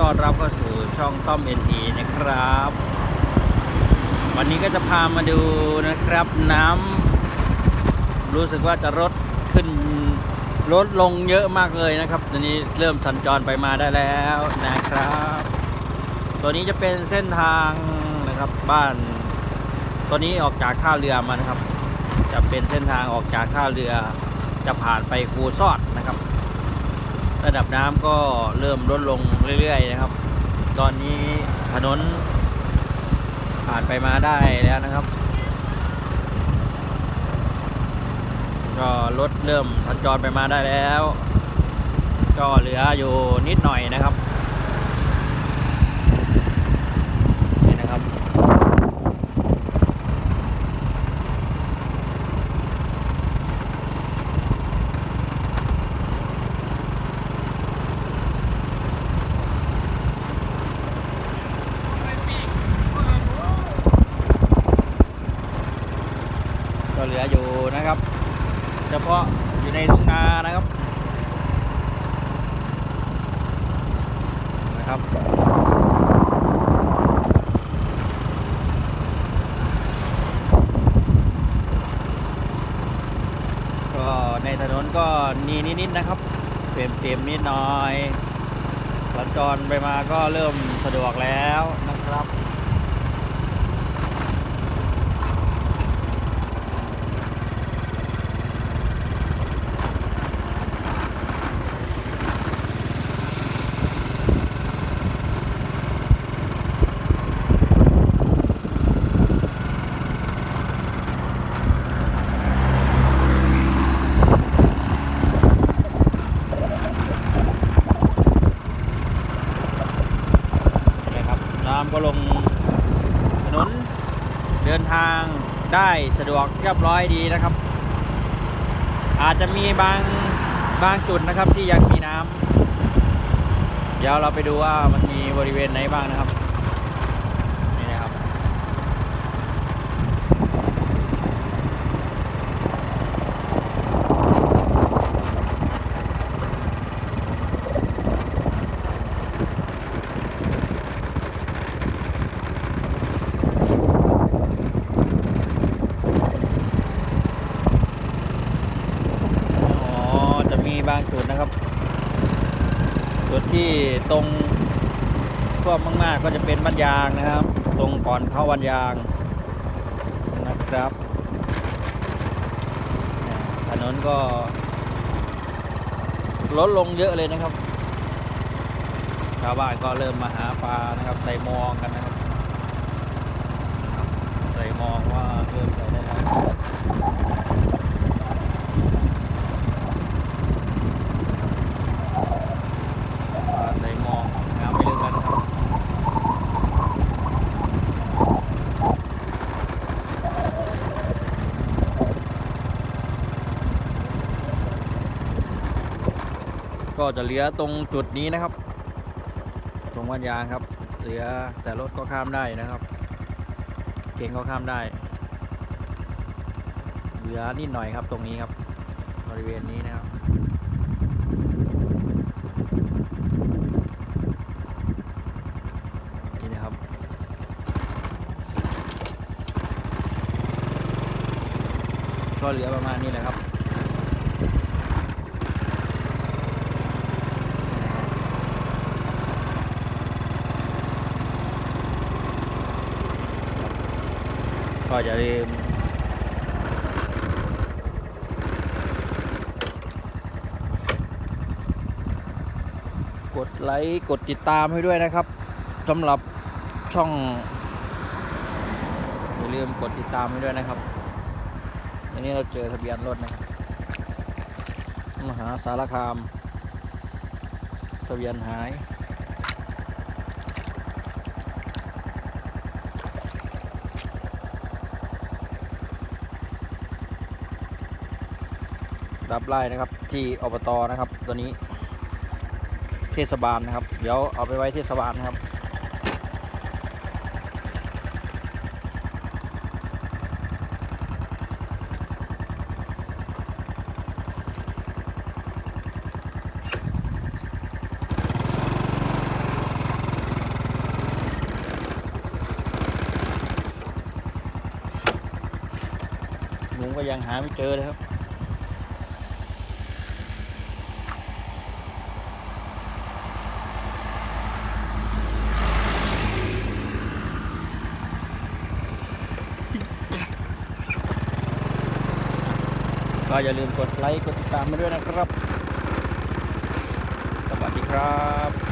ต้อนรับเข้าสู่ช่องต้อมเอ็นทีนะครับ วันนี้ก็จะพามาดูนะครับน้ำรู้สึกว่าจะลดขึ้นลดลงเยอะมากเลยนะครับตอนนี้เริ่มสัญจรไปมาได้แล้วนะครับ ตัวนี้จะเป็นเส้นทางนะครับบ้าน ตัวนี้ออกจากท่าเรือมานะครับ จะเป็นเส้นทางออกจากท่าเรือจะผ่านไปคูซอดนะครับ ระดับน้ำก็เริ่มลดลงเรื่อยๆนะครับ ตอนนี้ถนนผ่านไปมาได้แล้วนะครับ ก็รถเริ่มสัญจรไปมาได้แล้ว ก็เหลืออยู่นิดหน่อยนะครับ ก็เหลืออยู่นะครับ เฉพาะอยู่ในทุ่งนานะครับนะครับก็ในถนนก็นีนิดๆนะครับเปรมเปรมๆนิดหน่อยสัญจรไปมาก็เริ่มสะดวกแล้วนะครับน้ำ ก็ลงถนนเดินทางได้สะดวกเรียบร้อยดีนะครับ อาจจะมีบางบางจุดนะครับที่ยังมีน้ำเดี๋ยวเราไปดูว่ามันมีบริเวณไหนบ้างนะครับนี่นะครับ อ๋อ จะมี บางจุดนะครับ จุดที่ตรงท่วมมาก ๆ ก็จะเป็นบ้านยางนะครับ ตรงก่อนเข้าบ้านยางนะครับถนนก็ลดลงเยอะเลยนะครับ ชาวบ้านก็เริ่มมาหาปลานะครับใส่มองกันนะครับนะครับใส่มองว่าเริ่มใส่ได้แล้ว ปลาใส่มองน้ำไม่ลึกแล้วนะครับ ก็จะเหลือตรงจุดนี้นะครับ ตรงวันยางครับ เหลือแต่รถก็ข้ามได้นะครับเก่งก็ข้ามได้ เหลือนิดหน่อยครับตรงนี้ครับบริเวณนี้นะครับนี่นะครับก็เหลือประมาณนี้แหละครับ ก็อย่าลืมกดไลค์กดติดตามให้ด้วยนะครับสำหรับช่องอย่าลืมกดติดตามให้ด้วยนะครับอันนี้เราเจอทะเบียนรถนะครับมหาสารคาม ทะเบียนหาย รับไล่นะครับ ที่อบตนะครับ ตัวนี้ เทศบาลนะครับ เดี๋ยวเอาไปไว้เทศบาลนะครับลุงก็ยังหาไม่เจอเลยครับ ก็อย่าลืมกดไลค์กดติดตามมาด้วยนะครับ สวัสดีครับ